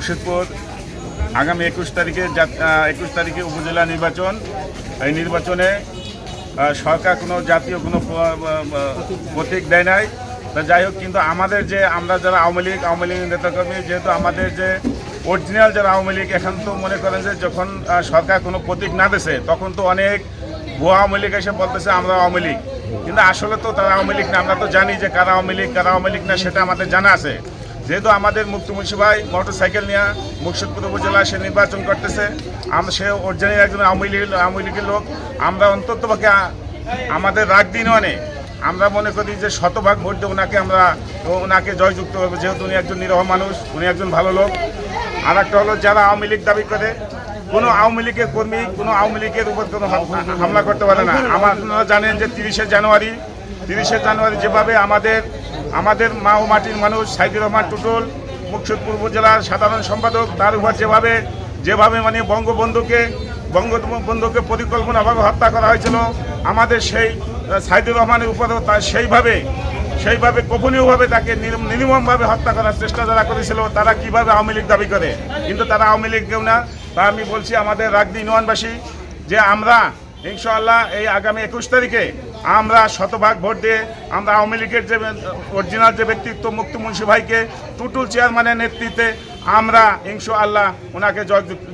মুর্শিদপুর আগামী একুশ তারিখে একুশ তারিখে উপজেলা নির্বাচন। এই নির্বাচনে সরকার কোনো জাতীয় কোনো প্রতীক দেয় নাই। তা যাই হোক, কিন্তু আমাদের যে আমরা যারা আওয়ামী লীগ আওয়ামী লীগ নেতাকর্মী, যেহেতু আমাদের যে অরিজিনাল যারা আওয়ামী লীগ, এখন তো মনে করেন যে যখন সরকার কোনো প্রতীক না দেছে, তখন তো অনেক ভুয়া আওয়ামী লীগ এসে বলতেছে, আমরা আওয়ামী লীগ। কিন্তু আসলে তো তারা আওয়ামী লীগ না, আমরা তো জানি যে কারা আওয়ামী লীগ, কারা আওয়ামী লীগ না, সেটা আমাদের জানা আছে। যেহেতু আমাদের মুক্তি মুন্সি ভাই মোটর সাইকেল নিয়ে মুর্শিদপুর উপজেলা সে নির্বাচন করতেছে আমরা সে অরিজিনাল একজন আওয়ামী লীগ আওয়ামী লীগের লোক। আমরা অন্তত পক্ষে আমাদের রাগ দিন অনেক আমরা মনে করি যে শতভাগ ভোট দিয়ে ওনাকে আমরা ওনাকে জয়যুক্ত করব। যেহেতু উনি একজন নিরহ মানুষ, উনি একজন ভালো লোক। আর একটা হলো যারা আওয়ামী লীগ দাবি করে, কোনো আওয়ামী লীগের কর্মী কোনো আওয়ামী লীগের উপর কোনো হাম- হামলা করতে পারে না। আমার আপনারা জানেন যে তিরিশে জানুয়ারি তিরিশে জানুয়ারি যেভাবে আমাদের আমাদের মা ও মাটির মানুষ, সাইদুর রহমান টুটুল মুর্শিদপুর উপজেলার সাধারণ সম্পাদক, তার উপর যেভাবে যেভাবে মানে বঙ্গবন্ধুকে বঙ্গবন্ধুকে পরিকল্পনাভাবে হত্যা করা হয়েছিল, আমাদের সেই সাইদুর রহমানের উপরেও তার সেইভাবে সেইভাবে গোপনীয়ভাবে তাকে নির- নির্মমভাবে হত্যা করার চেষ্টা যারা করেছিল, তারা কীভাবে আওয়ামী লীগ দাবি করে? কিন্তু তারা আওয়ামী লীগ কেউ না। তা আমি বলছি আমাদের রাগদি নোয়ানবাসী যে আমরা ইনশাআল্লাহ এই আগামী একুশ তারিখে আমরা শতভাগ ভোট দিয়ে আমরা আওয়ামী লীগের যে অরিজিনাল যে ব্যক্তিত্ব মুক্তি মুন্সি ভাইকে টুটুল চেয়ারম্যানের নেতৃত্বে আমরা ইনশাআল্লাহ ওনাকে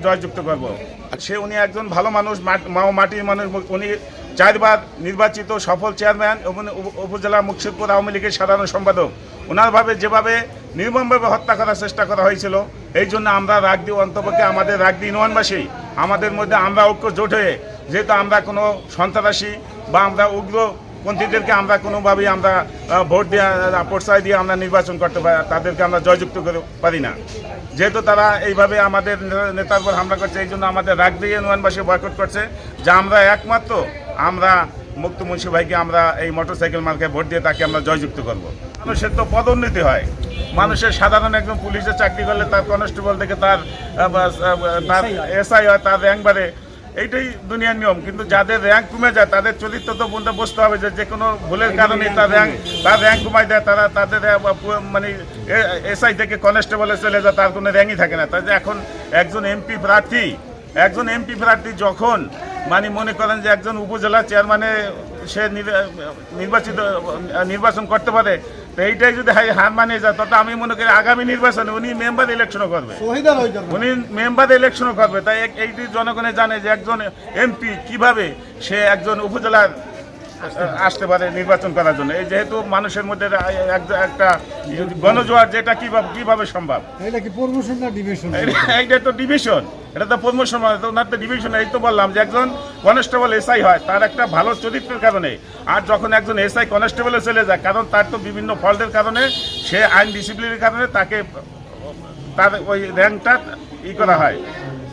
জয়যুক্ত করব। সে উনি একজন ভালো মানুষ মাট- মাটির মানুষ, উনি চারবার নির্বাচিত সফল চেয়ারম্যান উপজেলা মুর্শিদপুর আওয়ামী লীগের সাধারণ সম্পাদক। ওনারভাবে যেভাবে নির্মমভাবে হত্যা করার চেষ্টা করা হয়েছিল, এই জন্য আমরা রাগদি অন্তপক্ষে আমাদের রাগদি নোয়ানবাসী আমাদের মধ্যে আমরা ঐক্য জোট হয়ে যেহেতু আমরা কোনো সন্ত্রাসী বা আমরা উগ্র পন্থীদেরকে আমরা কোনোভাবেই আমরা ভোট দিয়ে প্রশ্রয় দিয়ে আমরা নির্বাচন করতে পারি তাদেরকে আমরা জয়যুক্ত করতে পারি না। যেহেতু তারা এইভাবে আমাদের নেতা- নেতার উপর হামলা করছে এই জন্য আমাদের রাগ দিয়ে নোয়ানবাসী বয়কট করছে যে আমরা একমাত্র আমরা মুক্ত মুন্সি ভাইকে আমরা এই মোটরসাইকেল মার্কে ভোট দিয়ে তাকে আমরা জয়যুক্ত করব। মানুষের তো পদোন্নতি হয়। মানুষের সাধারণ একজন পুলিশের চাকরি করলে তার কনস্টেবল থেকে তার তার এসআই হয় তার র্যাঙ্ক বাড়ে। এইটাই দুনিয়ার নিয়ম। কিন্তু যাদের র্যাঙ্ক কমে যায় তাদের চরিত্র তো বলতে বসতে হবে যে যে কোনো ভুলের কারণে তার র্যাঙ্ক তার র্যাঙ্ক কমায় দেয় তারা তাদের মানে এসআই থেকে কনস্টেবলে চলে যায় তার কোনো র্যাঙ্কই থাকে না। তাই এখন একজন এমপি প্রার্থী একজন এমপি প্রার্থী যখন মানে মনে করেন যে একজন উপজেলা চেয়ারম্যানে সে নির- নির্বাচিত নির্বাচন করতে পারে তো এইটাই যদি হার মানিয়ে যায় তত আমি মনে করি আগামী নির্বাচনে উনি মেম্বার ইলেকশনও করবে। উনি মেম্বার ইলেকশনও করবে। তাই এইটি জনগণে জানে যে একজন এমপি কীভাবে সে একজন উপজেলার আসতে পারে নির্বাচন করার জন্য। এই যেহেতু মানুষের মধ্যে এক- একটা গণজোয়ার যেটা কীভাবে কীভাবে সম্ভব? এটা কি প্রমোশন না ডিভিশন এটা- এইটা তো ডিভিশন এটা তো পদ্মসম্মান সম্মান ওনার তো ডিভিশন এই তো বললাম যে একজন কনস্টেবল এসআই হয়, তার একটা ভালো চরিত্রের কারণে। আর যখন একজন এসআই কনস্টেবলে চলে যায়, কারণ তার তো বিভিন্ন ফল্টের কারণে সে আইন ডিসিপ্লিনের কারণে তাকে, তার ওই র্যাঙ্কটা ই করা হয়।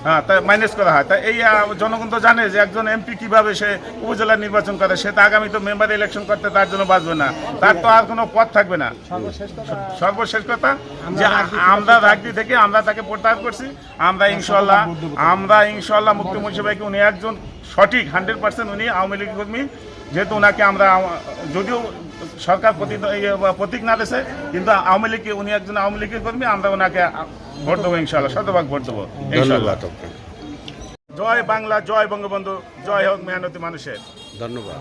হ্যাঁ তা মাইনাস করা হয়। তা এই জনগণ তো জানে যে একজন এমপি কীভাবে সে উপজেলা নির্বাচন করে। সে তো আগামী তো মেম্বার ইলেকশন করতে তার জন্য বাঁচবে না। তার তো আর কোনো পথ থাকবে না। সর্বশেষ কথা? যে আমরা রাগদি থেকে আমরা তাকে প্রত্যাহার করছি। আমরা ইনশাল্লাহ আমরা ইনশাল্লাহ মুক্তি ভাইকে উনি একজন সঠিক হান্ড্রেড পার্সেন্ট উনি আওয়ামী লীগ কর্মী। যেহেতু ওনাকে আমরা যদিও সরকার প্রতি প্রতীক না দেশে কিন্তু আওয়ামী লীগ উনি একজন আওয়ামী লীগের কর্মী আমরা ওনাকে ভোট দেবো ইনশাল্লাহ শতভাগ ভোট দেবো ইনশাল্লাহ জয় বাংলা জয় বঙ্গবন্ধু জয় হোক মেহনতি মানুষের। ধন্যবাদ।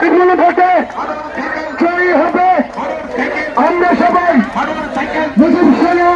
বিপুল ভোটে জয়ী হবে। আমরা সবাই মুসলিম সেনা